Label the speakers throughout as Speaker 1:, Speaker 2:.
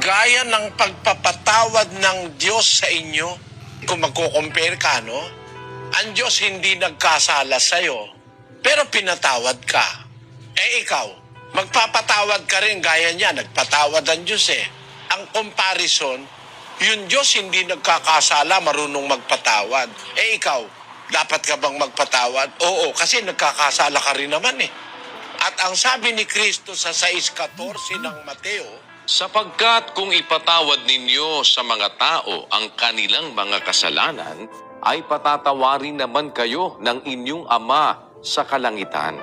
Speaker 1: gaya ng pagpapatawad ng Diyos sa inyo, kung magko-compare ka, no? Ang Diyos hindi nagkasala sa'yo, pero pinatawad ka. Eh ikaw, magpapatawad ka rin gaya niya, nagpatawad ang Diyos eh. Ang comparison, yung Diyos hindi nagkakasala, marunong magpatawad. Eh ikaw, dapat ka bang magpatawad? Oo, kasi nagkakasala ka rin naman eh. At ang sabi ni Kristo sa 6.14 ng Mateo,
Speaker 2: Sapagkat kung ipatawad ninyo sa mga tao ang kanilang mga kasalanan, ay patatawarin naman kayo ng inyong Ama sa kalangitan.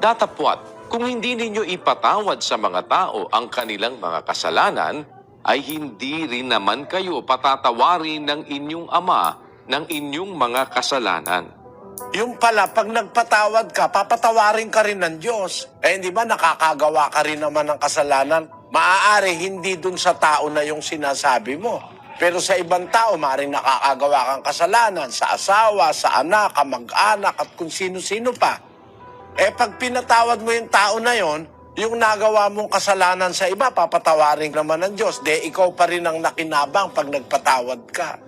Speaker 2: Datapwat, kung hindi ninyo ipatawad sa mga tao ang kanilang mga kasalanan, ay hindi rin naman kayo patatawarin ng inyong Ama ng inyong mga kasalanan.
Speaker 1: yung pala, pag nagpatawad ka, papatawarin ka rin ng Diyos. Eh, di ba nakakagawa ka rin naman ng kasalanan? Maaari hindi dun sa tao na yung sinasabi mo. Pero sa ibang tao, maaaring nakakagawa kang kasalanan sa asawa, sa anak, kamag-anak, at kung sino-sino pa. Eh, pag pinatawad mo yung tao na yon, yung nagawa mong kasalanan sa iba, papatawarin naman ng Diyos. De, ikaw pa rin ang nakinabang pag nagpatawad ka.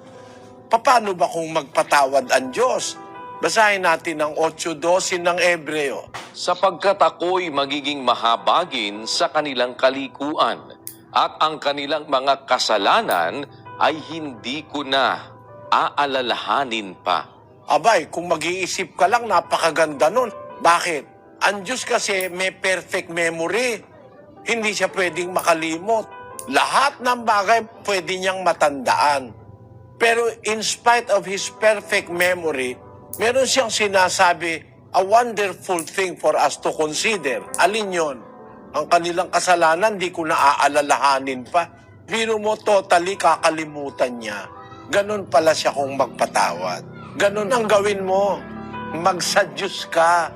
Speaker 1: Paano ba kung magpatawad ang Diyos? Basahin natin ang 8.12 ng Ebreo.
Speaker 2: sapagkat ako'y magiging mahabagin sa kanilang kalikuan at ang kanilang mga kasalanan ay hindi ko na aalalahanin pa.
Speaker 1: Abay, kung mag-iisip ka lang, napakaganda nun. Bakit? Ang Diyos kasi may perfect memory. Hindi siya pwedeng makalimot. Lahat ng bagay pwede niyang matandaan. Pero in spite of His perfect memory, meron siyang sinasabi, a wonderful thing for us to consider. Alin yon? Ang kanilang kasalanan, di ko na aalalahanin pa. Biro mo totally kakalimutan niya. Ganon pala siya kung magpatawad. Ganon ang gawin mo. Magsadyos ka.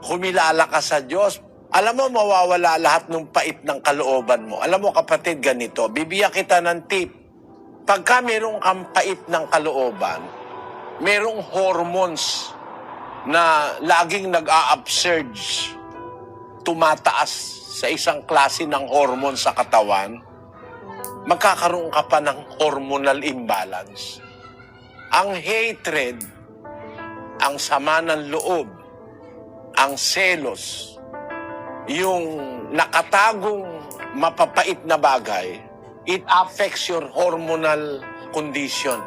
Speaker 1: Kumilala ka sa Diyos. Alam mo, mawawala lahat ng pait ng kalooban mo. Alam mo, kapatid, ganito. Bibigyan kita ng tip. Pagka merong kang pait ng kalooban, merong hormones na laging nag-a-upsurge, tumataas sa isang klase ng hormone sa katawan, magkakaroon ka pa ng hormonal imbalance. Ang hatred, ang sama ng loob, ang selos, yung nakatagong mapapait na bagay, it affects your hormonal condition.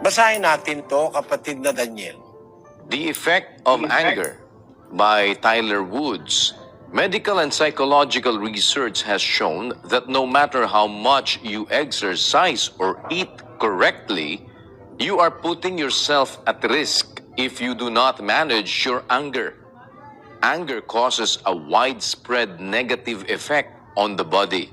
Speaker 1: Basahin natin to, kapatid na Daniel.
Speaker 2: The Effect of Anger by Tyler Woods. Medical and psychological research has shown that no matter how much you exercise or eat correctly, you are putting yourself at risk if you do not manage your anger. Anger causes a widespread negative effect on the body.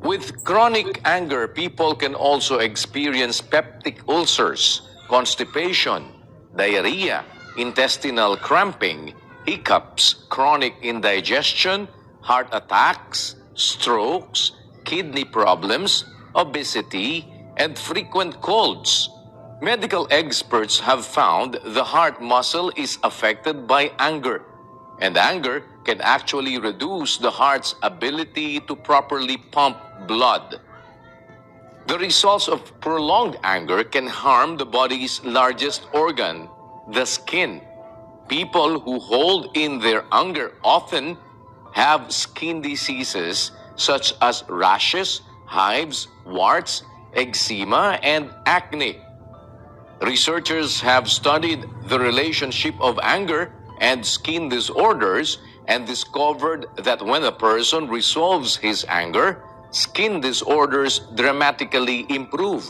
Speaker 2: With chronic anger, people can also experience peptic ulcers, constipation, diarrhea, intestinal cramping, hiccups, chronic indigestion, heart attacks, strokes, kidney problems, obesity, and frequent colds. Medical experts have found the heart muscle is affected by anger, and anger can actually reduce the heart's ability to properly pump blood. The results of prolonged anger can harm the body's largest organ, the skin. People who hold in their anger often have skin diseases such as rashes, hives, warts, eczema, and acne. Researchers have studied the relationship of anger and skin disorders and discovered that when a person resolves his anger, skin disorders dramatically improve.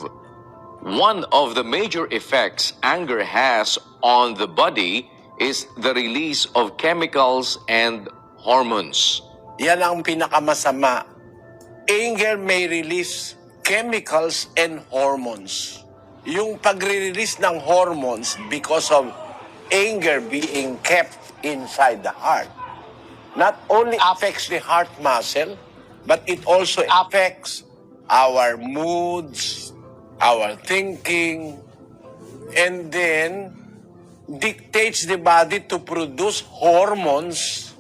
Speaker 2: One of the major effects anger has on the body is the release of chemicals and hormones.
Speaker 1: Yan ang pinakamasama. Anger may release chemicals and hormones. Yung pagre-release ng hormones because of anger being kept inside the heart not only affects the heart muscle, but it also affects our moods, our thinking, and then dictates the body to produce hormones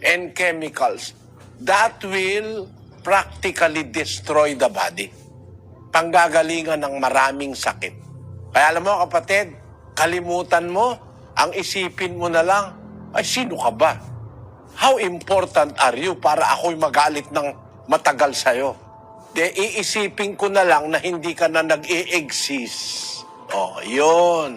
Speaker 1: and chemicals that will practically destroy the body. Panggagalingan ng maraming sakit. Kaya alam mo kapatid, kalimutan mo, ang isipin mo na lang, ay sino ka ba? How important are you para ako'y magalit ng matagal sa'yo? De, iisipin ko na lang na hindi ka na nag-i-exist. Oh, yun.